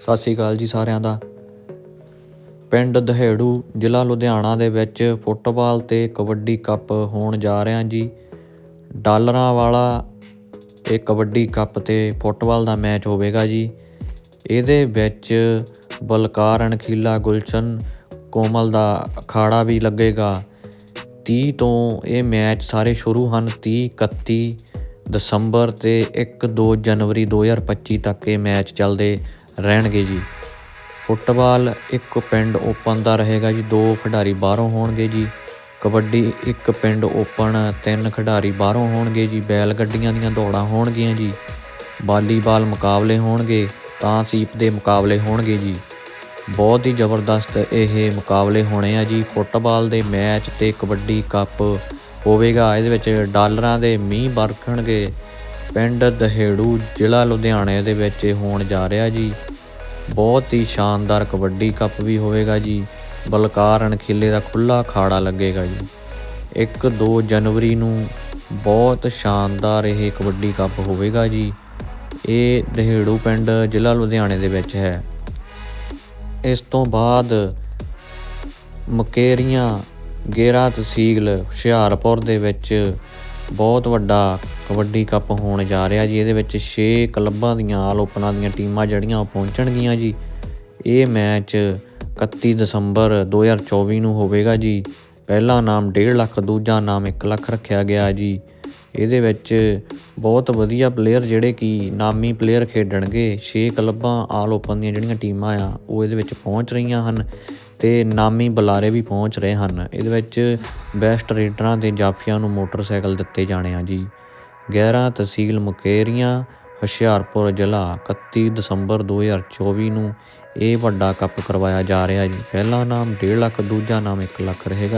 ਸਤਿ ਸ੍ਰੀ ਅਕਾਲ ਜੀ ਸਾਰਿਆਂ ਦਾ। ਪਿੰਡ ਦਹੇੜੂ ਜ਼ਿਲ੍ਹਾ ਲੁਧਿਆਣਾ ਦੇ ਵਿੱਚ ਫੁੱਟਬਾਲ ਤੇ ਕਬੱਡੀ ਕੱਪ ਹੋਣ ਜਾ ਰਿਹਾ ਜੀ। ਡਾਲਰਾਂ ਵਾਲਾ ਇਹ ਕਬੱਡੀ ਕੱਪ ਤੇ ਫੁੱਟਬਾਲ ਦਾ ਮੈਚ ਹੋਵੇਗਾ ਜੀ। ਇਹਦੇ ਵਿੱਚ ਬਲਕਾਰ ਅਣਖੀਲਾ ਗੁਲਸ਼ਨ, ਕੋਮਲ ਦਾ ਅਖਾੜਾ ਵੀ ਲੱਗੇਗਾ। 30 ਤੋਂ ਇਹ ਮੈਚ ਸਾਰੇ ਸ਼ੁਰੂ ਹਨ 30 31 ਦਸੰਬਰ ਤੇ 1-2 ਜਨਵਰੀ 2025 ਤੱਕ ਇਹ ਮੈਚ ਚੱਲਦੇ ਰਹਿਣਗੇ ਜੀ। ਫੁੱਟਬਾਲ ਇੱਕ ਪਿੰਡ ਓਪਨ ਦਾ ਰਹੇਗਾ ਜੀ, ਦੋ ਖਿਡਾਰੀ ਬਾਹਰੋਂ ਹੋਣਗੇ ਜੀ। ਕਬੱਡੀ ਇੱਕ ਪਿੰਡ ਓਪਨ, ਤਿੰਨ ਖਿਡਾਰੀ ਬਾਹਰੋਂ ਹੋਣਗੇ ਜੀ। ਬੈਲ ਗੱਡੀਆਂ ਦੀਆਂ ਦੌੜਾਂ ਹੋਣਗੀਆਂ ਜੀ। ਵਾਲੀਬਾਲ ਮੁਕਾਬਲੇ ਹੋਣਗੇ, ਤਾਂ ਸੀਪ ਦੇ ਮੁਕਾਬਲੇ ਹੋਣਗੇ ਜੀ। ਬਹੁਤ ਹੀ ਜ਼ਬਰਦਸਤ ਇਹ ਮੁਕਾਬਲੇ ਹੋਣੇ ਆ ਜੀ। ਫੁੱਟਬਾਲ ਦੇ ਮੈਚ ਤੇ ਕਬੱਡੀ ਕੱਪ ਹੋਵੇਗਾ। ਇਹਦੇ ਵਿੱਚ ਡਾਲਰਾਂ ਦੇ ਮੀਂਹ ਵਰਖਣਗੇ ਪਿੰਡ ਦਹੇੜੂ ਜ਼ਿਲ੍ਹਾ ਲੁਧਿਆਣੇ ਦੇ ਵਿੱਚ ਹੋਣ ਜਾ ਰਿਹਾ ਜੀ। ਬਹੁਤ ਹੀ ਸ਼ਾਨਦਾਰ ਕਬੱਡੀ ਕੱਪ ਵੀ ਹੋਵੇਗਾ ਜੀ। ਬਲਕਾਰ ਅਣਖੀਲੇ ਦਾ ਖੁੱਲਾ ਅਖਾੜਾ ਲੱਗੇਗਾ ਜੀ। 1-2 ਜਨਵਰੀ ਨੂੰ ਬਹੁਤ ਸ਼ਾਨਦਾਰ ਇਹ ਕਬੱਡੀ ਕੱਪ ਹੋਵੇਗਾ ਜੀ। ਇਹ ਦਹੇੜੂ ਪਿੰਡ ਜ਼ਿਲ੍ਹਾ ਲੁਧਿਆਣੇ ਦੇ ਵਿੱਚ ਹੈ। ਇਸ ਤੋਂ ਬਾਅਦ ਮਕੇਰੀਆਂ ਗੇਰਾ ਤਹਿਸੀਲ ਹੁਸ਼ਿਆਰਪੁਰ ਦੇ ਵਿੱਚ ਬਹੁਤ ਵੱਡਾ ਕਬੱਡੀ ਕੱਪ ਹੋਣ ਜਾ ਰਿਹਾ ਜੀ। ਇਹਦੇ ਵਿੱਚ 6 ਕਲੱਬਾਂ ਦੀਆਂ ਆਲ ਓਪਨਾਂ ਦੀਆਂ ਟੀਮਾਂ ਜਿਹੜੀਆਂ ਉਹ ਪਹੁੰਚਣਗੀਆਂ ਜੀ। ਇਹ ਮੈਚ 31 ਦਸੰਬਰ 2024 ਨੂੰ ਹੋਵੇਗਾ ਜੀ। ਪਹਿਲਾ ਨਾਮ 1.5 ਲੱਖ, ਦੂਜਾ ਨਾਮ 1 ਲੱਖ ਰੱਖਿਆ ਗਿਆ ਜੀ। ਇਹਦੇ ਵਿੱਚ ਬਹੁਤ ਵਧੀਆ ਪਲੇਅਰ ਜਿਹੜੇ ਕਿ ਨਾਮੀ ਪਲੇਅਰ ਖੇਡਣਗੇ। 6 ਕਲੱਬਾਂ ਆਲ ਓਪਨ ਦੀਆਂ ਜਿਹੜੀਆਂ ਟੀਮਾਂ ਆ, ਉਹ ਇਹਦੇ ਵਿੱਚ ਪਹੁੰਚ ਰਹੀਆਂ ਹਨ ਤੇ ਨਾਮੀ ਬੁਲਾਰੇ ਵੀ ਪਹੁੰਚ ਰਹੇ ਹਨ। ਇਹਦੇ ਵਿੱਚ ਬੈਸਟ ਰੇਡਰਾਂ ਤੇ ਜਾਫੀਆਂ ਨੂੰ ਮੋਟਰਸਾਈਕਲ ਦਿੱਤੇ ਜਾਣੇ ਆ ਜੀ। 11 ਤਹਿਸੀਲ ਮੁਕੇਰੀਆਂ, ਹੁਸ਼ਿਆਰਪੁਰ ਜ਼ਿਲ੍ਹਾ 31 ਦਸੰਬਰ 2024 ਨੂੰ ਇਹ ਵੱਡਾ ਕੱਪ ਕਰਵਾਇਆ ਜਾ ਰਿਹਾ ਜੀ। ਪਹਿਲਾ ਨਾਮ 1.5 ਲੱਖ, ਦੂਜਾ ਨਾਮ 1 ਲੱਖ ਰਹੇਗਾ।